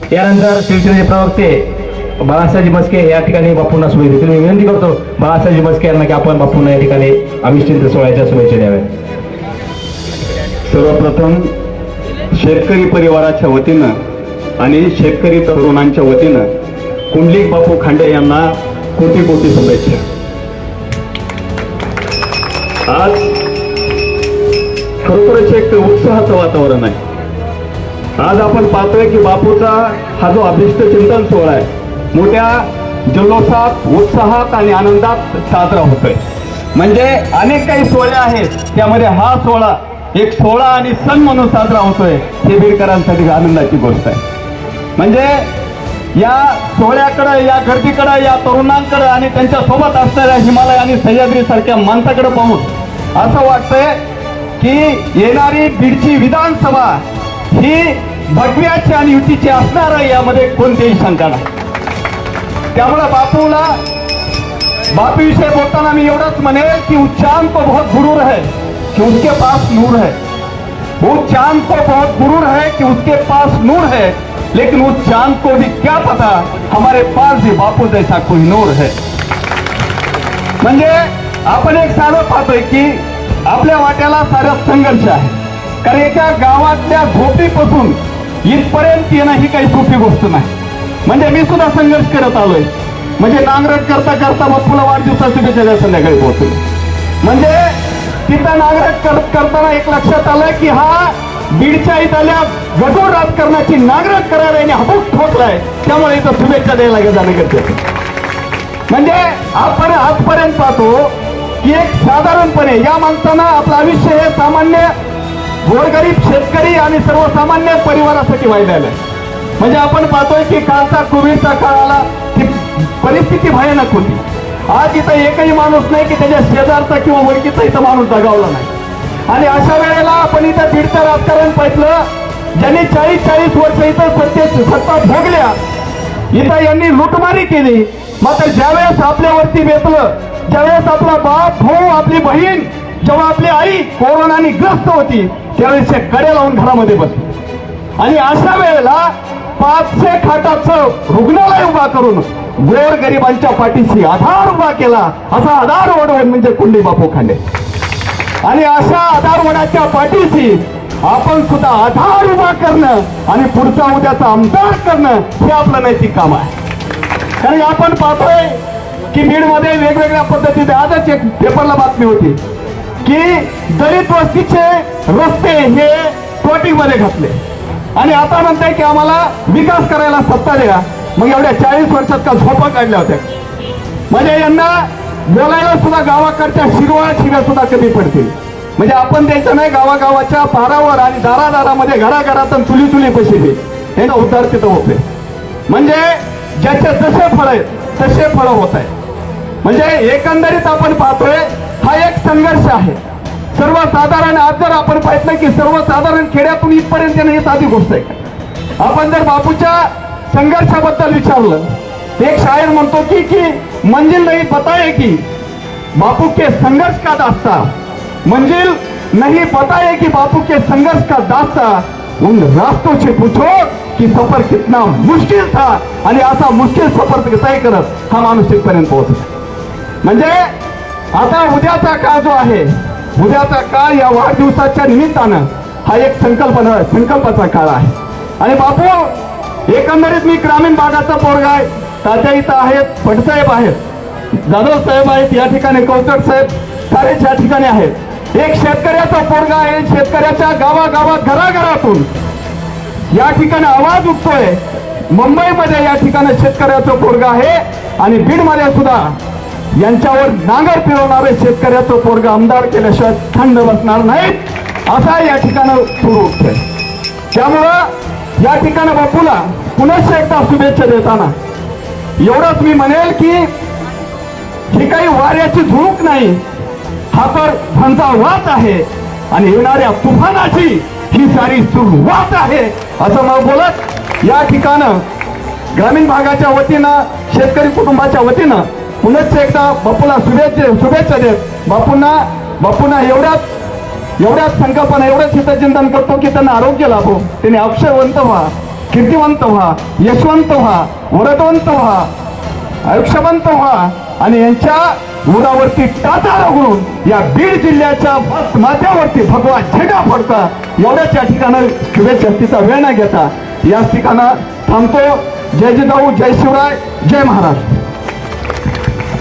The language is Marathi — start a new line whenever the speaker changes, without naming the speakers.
त्यानंतर शिवसेनेचे प्रवक्ते बाळासाहेब मस्के या ठिकाणी बापूंना शुभेच्छा देतील मी विनंती करतो बाळासाहेब मस्के यांना की आपण बापूंना या ठिकाणी अभिष्टिंत सोहळ्याच्या शुभेच्छा द्याव्या
सर्वप्रथम शेतकरी परिवाराच्या वतीनं आणि शेतकरी तरुणांच्या वतीनं कुंडलिक बापू खांडे यांना कोटी कोटी शुभेच्छा. आज खरोखरच एक उत्साहाचं वातावरण आहे. आज आपण पाहतोय की बापूचा हा जो अभिष्ट चिंतन सोहळा आहे मोठ्या जल्लोषात उत्साहात आणि आनंदात साजरा होतोय. म्हणजे अनेक काही सोहळे आहेत त्यामध्ये हा सोहळा एक सोहळा आणि सण म्हणून साजरा होतोय हे बीडकरांसाठी आनंदाची गोष्ट आहे. म्हणजे या सोहळ्याकडं या गर्दीकडं या तरुणांकडं आणि त्यांच्यासोबत असणाऱ्या हिमालय आणि सह्याद्री सारख्या माणसाकडे पाहून असं वाटतंय की येणारी बीडची विधानसभा ही भगव्याची आणि युतीची असणार आहे यामध्ये कोणतीही शंका नाही. त्यामुळे बापूला बापू विषय बोलताना मी एवढंच म्हणेल की चांद को बहुत गुरूर है कि उसके पास नूर है. वो चांद को बहुत गुरूर है कि उसके पास नूर है. लेकिन उस चांद को भी क्या पता हमारे पास भी बापू जैसा कोई नूर है. म्हणजे आपण एक साधं पाहतोय की आपल्या वाट्याला सारा संघर्ष आहे. कारण एका गावातल्या झोपडीपासून इथपर्यंत येणं ही काही सोपी गोष्ट नाही. म्हणजे मी सुद्धा संघर्ष करत आलोय. म्हणजे नांगरट करता करता बापूला वाढदिवसा शुभेच्छा द्या संध्याकाळी पोहोचलो म्हणजे तिथं नांगरट करत करताना एक लक्षात आलं की हा बीडच्या इथल्या गडोळ राजकारणाची नांगरट करायला याने हबूक ठोकलाय. त्यामुळे इथं शुभेच्छा द्यायला लागेल जाणं गरजेचं म्हणजे आपण आजपर्यंत पाहतो की एक साधारणपणे या माणसांना आपलं आयुष्य हे सामान्य गोरगरीब शेतकरी आणि सर्वसामान्य परिवारासाठी वाहिलेलं आहे. म्हणजे आपण पाहतोय की कालचा कोविडचा काळ आला ती परिस्थिती भयानक होती. आज इथं एकही माणूस नाही की त्याच्या शेजारचा किंवा ओळखीचा इथं माणूस दगावला नाही. आणि अशा वेळेला आपण इथं दीडचं राजकारण पाहिलं. ज्यांनी चाळीस चाळीस वर्ष इथं सत्ते सत्ता भोगल्या इथं यांनी लुटमारी केली. मात्र ज्यावेळेस आपल्यावरती बेतलं ज्यावेळेस आपला बाप भाऊ आपली बहीण जेव्हा आपली आई कोरोनाने ग्रस्त होती त्यावेळेस ते कड्या लावून घरामध्ये बसले. आणि अशा वेळेला पाचशे खाटाचं रुग्णालय उभा करून गोर गरिबांच्या पाठीशी आधार उभा केला. असा आधार ओढवण म्हणजे कुंडी बापू खांडे. आणि अशा आधार वडाच्या पाठीशी आपण सुद्धा आधार उभा करणं आणि पुढचा उद्याचा आमदार करणं हे आपलं नैतिक काम आहे. कारण आपण पाहतोय की बीडमध्ये वेगवेगळ्या पद्धतीने आजच एक पेपरला बातमी होती. की दलित वस्तीचे रस्ते हे टोटीमध्ये घातले. आणि आता म्हणताय की आम्हाला विकास करायला सत्ता द्या. मग एवढ्या चाळीस वर्षात का झोपा काढल्या होत्या? म्हणजे यांना बोलायला सुद्धा गावाकडच्या शिरवाळ शिव्या सुद्धा कमी पडतील. म्हणजे आपण द्यायचं नाही गावागावाच्या पारावर आणि दारादारामध्ये घराघरातून चुली चुली पैसे हे. उद्धार तिथं होते. म्हणजे ज्याचे जसे फळ आहेत तसे फळं होत आहे म्हणजे एकंदरीत आपण पाहतोय हा एक संघर्ष आहे. सर्वसाधारण आज जर आपण पाहिलं की सर्वसाधारण खेड्यातून इथपर्यंत येणं ही साधी गोष्ट आहे. आपण जर बापूच्या संघर्षाबद्दल विचारलं एक शायर म्हणतो की की मंजिल नाही पता है की? बापू के संघर्ष का दास्ता? मंजिल नहीं पता है कि बापू के संघर्ष का दास्ता? उन रास्तों से पूछो कि सफर कितना मुश्किल था। आणि असा मुश्किल सफर तय करत हा माणूस तिथपर्यंत पोहोचला. म्हणजे आता उद्याचा काळ जो आहे उद्याचा काळ या वाढदिवसाच्या निमित्तानं हा एक संकल्पना संकल्पाचा काळ आहे. आणि बापू एकंदरीत मी ग्रामीण भागाचा पोरगा आहे तात्या इथं आहेत भटसाहेब आहेत जाधव साहेब आहेत या ठिकाणी कौचट साहेब सारेच या ठिकाणी आहेत. एक शेतकऱ्याचा पोरगा आहे शेतकऱ्याच्या गावागावात घराघरातून. या ठिकाणी आवाज उठतोय. मुंबईमध्ये या ठिकाणी शेतकऱ्याचा पोरगा आहे आणि बीडमध्ये सुद्धा यांच्यावर नांगर फिरवणारे शेतकऱ्याचं पोरग आमदार केल्याशिवाय थंड बसणार नाहीत. असा या ठिकाणं सुरू उठतोय त्यामुळं या ठिकाणी बापूला पुनश्च एकदा शुभेच्छा देताना एवढंच मी म्हणेल की ही काही वाऱ्याची झुळूक नाही हा तर झंझावात आहे आणि येणाऱ्या तुफानाची ही सारी सुरुवात आहे असं मग बोलत या ठिकाणं ग्रामीण भागाच्या वतीनं शेतकरी कुटुंबाच्या वतीनं पुनश्च एकदा बापूला शुभेच्छा शुभेच्छा देत बापूंना बापूंना एवढ्याच एवढ्याच संकल्पना एवढ्याच हितचिंतन करतो की त्यांना आरोग्य लाभो. त्यांनी अक्षयवंत व्हा कीर्तिवंत व्हा यशवंत व्हा वरदवंत व्हा आयुष्यवंत व्हा आणि यांच्या उरावरती टाचा लागून या बीड जिल्ह्याच्या भक्त माथ्यावरती भगवा झेंडा फडता एवढ्याच या ठिकाणं शुभेच्छा तिचा वेळ न घेता. याच ठिकाणं थांबतो. जय जिजाऊ जय शिवराय जय महाराज.